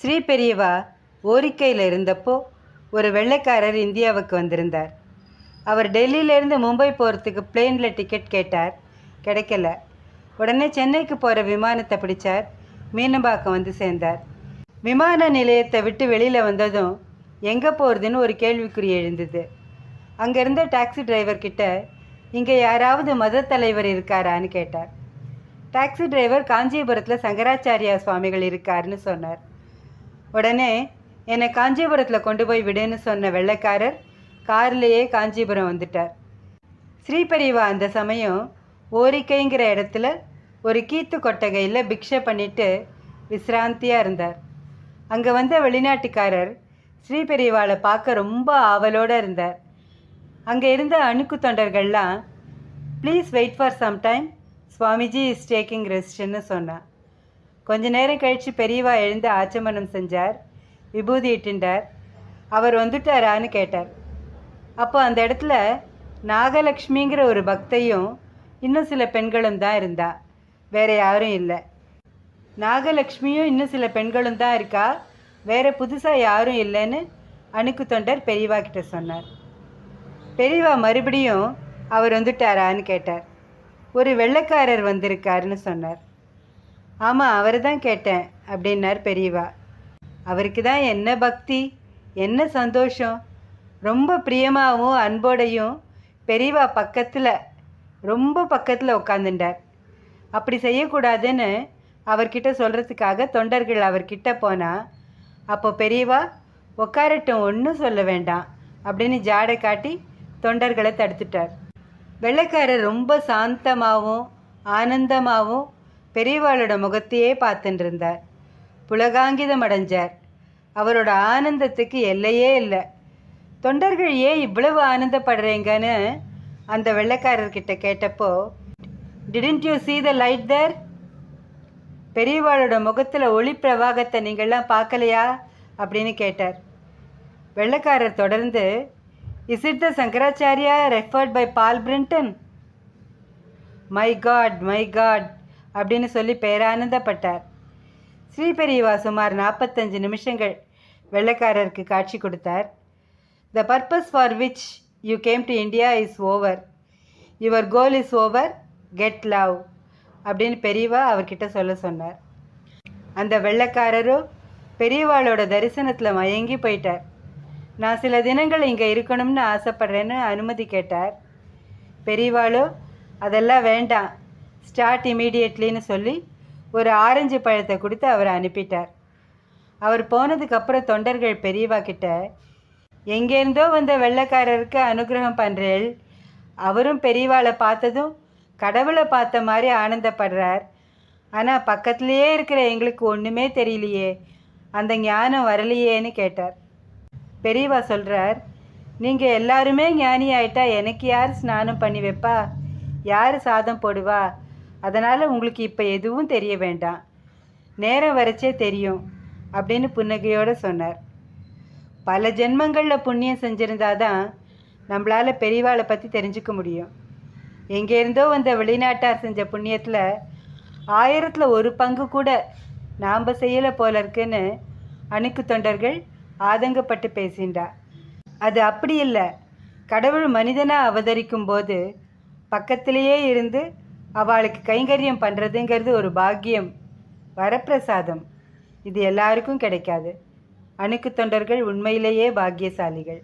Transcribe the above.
ஸ்ரீ பெரியவா ஓரிக்கையில் இருந்தப்போ ஒரு வெள்ளைக்காரர் இந்தியாவுக்கு வந்திருந்தார். அவர் டெல்லியிலேருந்து மும்பை போகிறதுக்கு பிளேனில் டிக்கெட் கேட்டார். கிடைக்கல. உடனே சென்னைக்கு போகிற விமானத்தை பிடிச்சார். மீனம்பாக்கம் வந்து சேர்ந்தார். விமான நிலையத்தை விட்டு வெளியில் வந்ததும் எங்கே போகிறதுன்னு ஒரு கேள்விக்குறி எழுந்தது. அங்கே இருந்த டாக்ஸி டிரைவர் கிட்ட இங்கே யாராவது மத தலைவர் இருக்காரான்னு கேட்டார். டாக்ஸி டிரைவர் காஞ்சிபுரத்தில் சங்கராச்சாரியா சுவாமிகள் இருக்காருன்னு சொன்னார். உடனே என்னை காஞ்சிபுரத்தில் கொண்டு போய் விடுன்னு சொன்ன வெள்ளைக்காரர் கார்லேயே காஞ்சிபுரம் வந்துட்டார். ஸ்ரீபெரிவா அந்த சமயம் ஓரிக்கைங்கிற இடத்துல ஒரு கீத்து கொட்டகையில் பிக்ஷை பண்ணிட்டு விசிராந்தியாக இருந்தார். அங்கே வந்த வெளிநாட்டுக்காரர் ஸ்ரீபெரிவாவை பார்க்க ரொம்ப ஆவலோடு இருந்தார். அங்கே இருந்த அணுக்கு தொண்டர்கள்லாம் please wait for some time Swamiji is taking ரெஸ்ட்னு சொன்னான். கொஞ்ச நேரம் கழித்து பெரியவா எழுந்து ஆச்சமனம் செஞ்சார். விபூதி இட்டுண்டார் அவர் வந்துட்டாரான்னு கேட்டார். அப்போ அந்த இடத்துல நாகலக்ஷ்மிங்கிற ஒரு பக்தையும் இன்னும் சில பெண்களும் தான் இருந்தா. வேற யாரும் இல்லை. நாகலக்ஷ்மியும் இன்னும் சில பெண்களும் தான் இருக்கா. வேற புதுசாக யாரும் இல்லைன்னு அணுக்கு தொண்டர் பெரியவா கிட்ட சொன்னார். பெரியவா மறுபடியும் அவர் வந்துட்டாரான்னு கேட்டார். ஒரு வெள்ளைக்காரர் வந்திருக்காருன்னு சொன்னார். ஆமாம் அவர் தான் கேட்டேன் அப்படின்னார் பெரியவா. அவருக்கு தான் என்ன பக்தி என்ன சந்தோஷம். ரொம்ப பிரியமாகவும் அன்போடையும் பெரியவா பக்கத்தில் ரொம்ப பக்கத்தில் உட்காந்துட்டார் அப்படி செய்யக்கூடாதுன்னு அவர்கிட்ட சொல்கிறதுக்காக தொண்டர்கள் அவர்கிட்ட போனால் அப்போ பெரியவா உட்காரட்டும் ஒன்றும் சொல்ல வேண்டாம் அப்படின்னு ஜாடை காட்டி தொண்டர்களை தடுத்துட்டார். வெள்ளைக்காரர் ரொம்ப சாந்தமாகவும் ஆனந்தமாகவும் பெரியவாளோட முகத்தையே பார்த்துட்டு இருந்தார் புலகாங்கிதம் அடைஞ்சார். அவரோட ஆனந்தத்துக்கு எல்லையே இல்லை. தொண்டர்கள் ஏன் இவ்வளவு ஆனந்தப்படுறீங்கன்னு அந்த வெள்ளைக்காரர்கிட்ட கேட்டப்போ didn't you see the light there பெரியவாளோட முகத்தில் ஒளி பிரவாகத்தை நீங்கள்லாம் பார்க்கலையா? அப்படின்னு கேட்டார். வெள்ளைக்காரர் தொடர்ந்து is it the Shankaracharya referred by Paul Brunton my God my God அப்படின்னு சொல்லி பேரானந்தப்பட்டார். ஸ்ரீபெரியவா சுமார் நாற்பத்தஞ்சு நிமிஷங்கள் வெள்ளைக்காரருக்கு காட்சி கொடுத்தார். The purpose for which you came to India is over your goal is over get love அப்படின்னு பெரியவா அவர்கிட்ட சொல்ல சொன்னார். அந்த வெள்ளைக்காரரும் பெரியவாளோட தரிசனத்தில் மயங்கி போயிட்டார். நான் சில தினங்கள் இங்கே இருக்கணும்னு ஆசைப்பட்றேன்னு அனுமதி கேட்டார். பெரியவாளோ அதெல்லாம் வேண்டாம். ஸ்டார்ட் இமீடியட்லின்னு சொல்லி ஒரு ஆரஞ்சு பழத்தை கொடுத்து அவரை அனுப்பிட்டார். அவர் போனதுக்கப்புறம் தொண்டர்கள் பெரியவா கிட்ட எங்கேருந்தோ வந்த வெள்ளைக்காரருக்கு அனுகிரகம் பண்ணுறேள் அவரும் பெரியவாளை பார்த்ததும் கடவுளை பார்த்த மாதிரி ஆனந்தப்படுறார். ஆனால் பக்கத்துலேயே இருக்கிற எங்களுக்கு ஒன்றுமே தெரியலையே. அந்த ஞானம் வரலையேன்னு கேட்டார். பெரியவா சொல்கிறார் நீங்கள் எல்லாருமே ஞானி ஆயிட்டா எனக்கு யார் ஸ்நானம் பண்ணி வைப்பா? யார் சாதம் போடுவா? அதனால் உங்களுக்கு இப்போ எதுவும் தெரிய வேண்டாம். நேரம் வரைச்சே தெரியும் அப்படின்னு புன்னகையோடு சொன்னார். பல ஜென்மங்களில் புண்ணியம் செஞ்சிருந்தாதான் நம்மளால் பெரியவாளை பற்றி தெரிஞ்சுக்க முடியும். எங்கேருந்தோ வந்த வெளிநாட்டார் செஞ்ச புண்ணியத்தில் ஆயிரத்தில் ஒரு பங்கு கூட நாம் செய்யலை போல இருக்குன்னு அணுக்கு தொண்டர்கள் ஆதங்கப்பட்டு பேசின்றா. அது அப்படி இல்லை கடவுள் மனிதனாக அவதரிக்கும் போது பக்கத்திலேயே இருந்து அவளுக்கு கைங்கரியம் பண்ணுறதுங்கிறது ஒரு பாக்கியம் வரப்பிரசாதம். இது எல்லாருக்கும் கிடைக்காது. அணுக்கு தொண்டர்கள் உண்மையிலேயே பாக்கியசாலிகள்.